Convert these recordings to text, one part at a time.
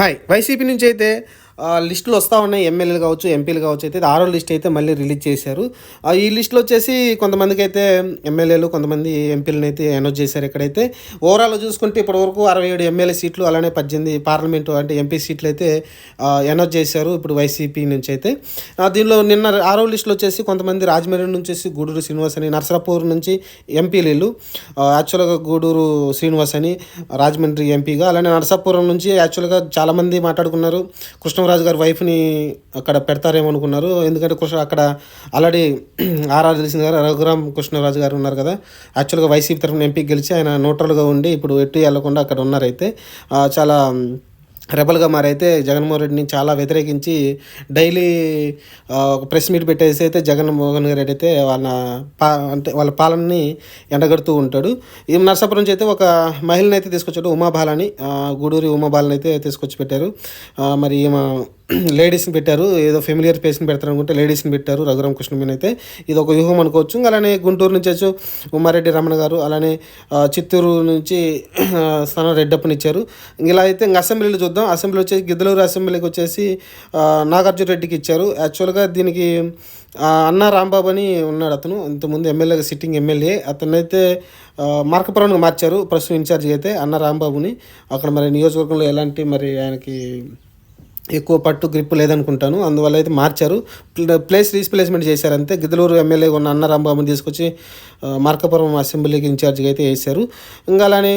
Hi. YCP నుంచి అయితే లిస్టులు వస్తూ ఉన్నాయి ఎమ్మెల్యేలు కావచ్చు ఎంపీలు కావచ్చు. అయితే ఆరో లిస్ట్ అయితే మళ్ళీ రిలీజ్ చేశారు. ఈ లిస్టులో వచ్చేసి కొంతమందికి అయితే ఎమ్మెల్యేలు కొంతమంది ఎంపీలను అయితే అనౌన్స్ చేశారు ఇక్కడైతే. ఓవరాల్ చూసుకుంటే ఇప్పటివరకు అరవై ఏడు ఎమ్మెల్యే సీట్లు అలానే పద్దెనిమిది పార్లమెంటు అంటే ఎంపీ సీట్లు అయితే అనౌన్స్ చేశారు ఇప్పుడు వైసీపీ నుంచి అయితే. దీనిలో నిన్న ఆరో లిస్టులో వచ్చేసి కొంతమంది రాజమండ్రి నుంచి గూడూరు శ్రీనివాస్ అని నర్సరాపూర్ నుంచి ఎంపీలు యాక్చువల్గా గూడూరు శ్రీనివాస్ అని రాజమండ్రి ఎంపీగా అలానే నరసాపురం నుంచి యాక్చువల్గా చాలామంది మాట్లాడుకున్నారు. కృష్ణ రాజు గారి వైఫ్ని అక్కడ పెడతారేమో అనుకున్నారు. ఎందుకంటే కృష్ణ అక్కడ ఆల్రెడీ ఆర్ఆర్ తెలిసింది గారు రఘురామ్ కృష్ణరాజు గారు ఉన్నారు కదా. యాక్చువల్గా వైసీపీ తరఫున ఎంపీ గెలిచి ఆయన న్యూట్రల్గా ఉండి ఇప్పుడు ఎటు వెళ్ళకుండా అక్కడ ఉన్నారైతే చాలా రెబల్గా మారైతే జగన్మోహన్ రెడ్డిని చాలా వ్యతిరేకించి డైలీ ఒక ప్రెస్ మీట్ పెట్టేసి అయితే జగన్మోహన్ రెడ్డి అయితే వాళ్ళ పా అంటే వాళ్ళ పాలనని ఎండగడుతూ ఉంటాడు. ఈ నర్సాపురం నుంచి అయితే ఒక మహిళని అయితే తీసుకొచ్చాడు ఉమాబాలని గూడూరి ఉమాబాలని అయితే తీసుకొచ్చి పెట్టారు. మరి ఈమె లేడీస్ని పెట్టారు. ఏదో ఫెమిలియర్ ఫేస్ని పెడతారు అనుకుంటే లేడీస్ని పెట్టారు. రఘురామ కృష్ణమీన అయితే ఇది ఒక వ్యూహం అనుకోవచ్చు. అలానే గుంటూరు నుంచి వచ్చి ఉమారెడ్డి రమణ గారు అలానే చిత్తూరు నుంచి ఆ, స్థానం రెడ్డప్పని ఇచ్చారు ఇలా అయితే ఇంక అసెంబ్లీలో చూద్దాం. అసెంబ్లీ వచ్చేసి గిద్దలూరు అసెంబ్లీకి వచ్చేసి నాగార్జున రెడ్డికి ఇచ్చారు. యాక్చువల్గా దీనికి అన్న అన్నా రాంబాబు అని ఉన్నాడు అతను. ఇంతకుముందు ఎమ్మెల్యేగా సిట్టింగ్ ఎమ్మెల్యే. అతనైతే ఆ, మార్కపురానికి మార్చారు. ప్రస్తుతం ఇన్ఛార్జ్ అయితే అన్న రాంబాబుని. అక్కడ మరి నియోజకవర్గంలో ఎలాంటి మరి ఆయనకి ఎక్కువ పట్టు గ్రిప్ లేదనుకుంటాను. అందువల్ల అయితే మార్చారు. ప్లేస్ రీప్లేస్మెంట్ చేశారంతే. గిద్దలూరు ఎమ్మెల్యే ఉన్న అన్న రాంబాబుని తీసుకొచ్చి మార్కపురం అసెంబ్లీకి ఇన్ఛార్జ్గా అయితే వేశారు. ఇంకా అలానే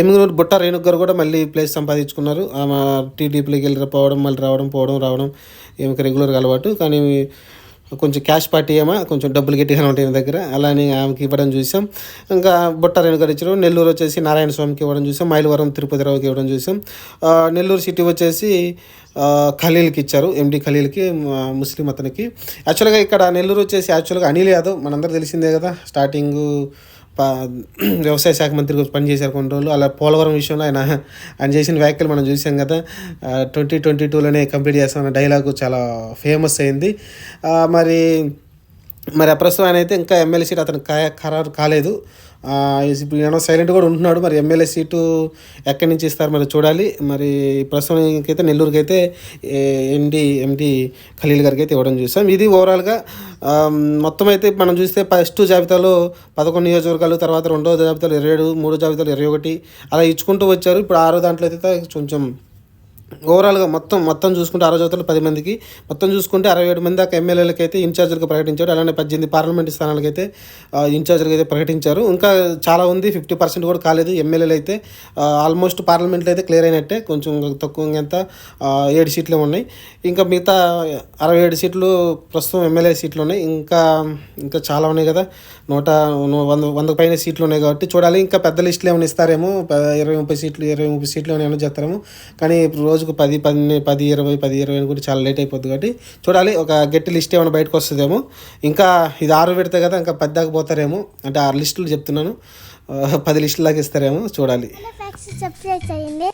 ఎమ్మిగనూరు బుట్ట రేణుక్ గారు కూడా మళ్ళీ ప్లేస్ సంపాదించుకున్నారు. ఆమె టీడీపీలోకి వెళ్ళి పోవడం మళ్ళీ రావడం పోవడం రావడం ఏమికి రెగ్యులర్గా అలవాటు. కానీ కొంచెం క్యాష్ పార్టీ ఏమో కొంచెం డబ్బులు గట్టిగానే ఉంటాయి దగ్గర. అలానే ఆమెకి ఇవ్వడం చూసాం. ఇంకా బుట్ట రేణుగారు ఇచ్చారు నెల్లూరు వచ్చేసి నారాయణ స్వామికి ఇవ్వడం చూసాం. మైలవరం తిరుపతిరావుకి ఇవ్వడం చూసాం. నెల్లూరు సిటీ వచ్చేసి ఖలీల్కి ఇచ్చారు. ఎండి ఖలీల్కి ముస్లిం అతనికి. యాక్చువల్గా ఇక్కడ నెల్లూరు వచ్చేసి యాక్చువల్గా అనిల్ యాదవ్ మనందరూ తెలిసిందే కదా. స్టార్టింగ్ వ్యవసాయ శాఖ మంత్రి పనిచేశారు కొన్ని రోజులు. అలా పోలవరం విషయంలో ఆయన ఆయన చేసిన వ్యాఖ్యలు మనం చూసాం కదా. ట్వంటీ ట్వంటీ టూలోనే కంప్లీట్ చేస్తామన్న డైలాగు చాలా ఫేమస్ అయింది. మరి మరి ప్రస్తుతం ఆయన అయితే ఇంకా ఎమ్మెల్యే సీట్ అతను కా ఖరారు కాలేదు. ఇప్పుడు ఏమో సైలెంట్ కూడా ఉంటున్నాడు. మరి ఎమ్మెల్యే సీటు ఎక్కడి నుంచి ఇస్తారు మరి చూడాలి. మరి ప్రస్తుతానికి అయితే నెల్లూరుకి అయితే ఎండి ఎండి ఖలీల్ గారికి అయితే ఇవ్వడం చూసాం. ఇది ఓవరాల్గా మొత్తం అయితే మనం చూస్తే ఫస్ట్ జాబితాలో పదకొండు నియోజకవర్గాలు తర్వాత రెండో జాబితాలో ఇరవై ఏడు మూడో జాబితాలో ఇరవై ఒకటి అలా ఇచ్చుకుంటూ వచ్చారు. ఇప్పుడు ఆరో దాంట్లో అయితే కొంచెం ఓవరాల్గా మొత్తం మొత్తం చూసుకుంటే అరవై చోట్ల పది మందికి మొత్తం చూసుకుంటే అరవై ఏడు మంది దాకా ఎమ్మెల్యేలకు అయితే ఇన్ఛార్జీలుగా ప్రకటించారు. అలానే పద్దెనిమిది పార్లమెంట్ స్థానాలకు అయితే ఇన్ఛార్జీలుగా అయితే ప్రకటించారు. ఇంకా చాలా ఉంది ఫిఫ్టీ పర్సెంట్ కూడా కాలేదు. ఎమ్మెల్యేలు అయితే ఆల్మోస్ట్ పార్లమెంట్లో అయితే క్లియర్ అయినట్టే. కొంచెం తక్కువ ఎంత ఏడు సీట్లు ఉన్నాయి. ఇంకా మిగతా అరవై ఏడు సీట్లు ప్రస్తుతం ఎమ్మెల్యే సీట్లు ఉన్నాయి. ఇంకా ఇంకా చాలా ఉన్నాయి కదా. నూట వంద వంద వందకు పైన సీట్లు ఉన్నాయి కాబట్టి చూడాలి. ఇంకా పెద్ద లిస్టులు ఏమైనా ఇస్తారేమో ఇరవై ముప్పై సీట్లు ఇరవై ముప్పై సీట్లు ఏమైనా చేస్తారేమో. కానీ ఇప్పుడు రోజుకు పది పది పది ఇరవై పది ఇరవై అని కూడా చాలా లేట్ అయిపోద్ది కాబట్టి చూడాలి. ఒక గట్టి లిస్ట్ ఏమైనా బయటకు వస్తుందేమో. ఇంకా ఇది ఆరు పెడితే కదా ఇంకా పది దాకా పోతారేమో. అంటే ఆరు లిస్టులు చెప్తున్నాను. పది లిస్టులు దాకా ఇస్తారేమో చూడాలి. సబ్స్క్రైబ్ చేయండి.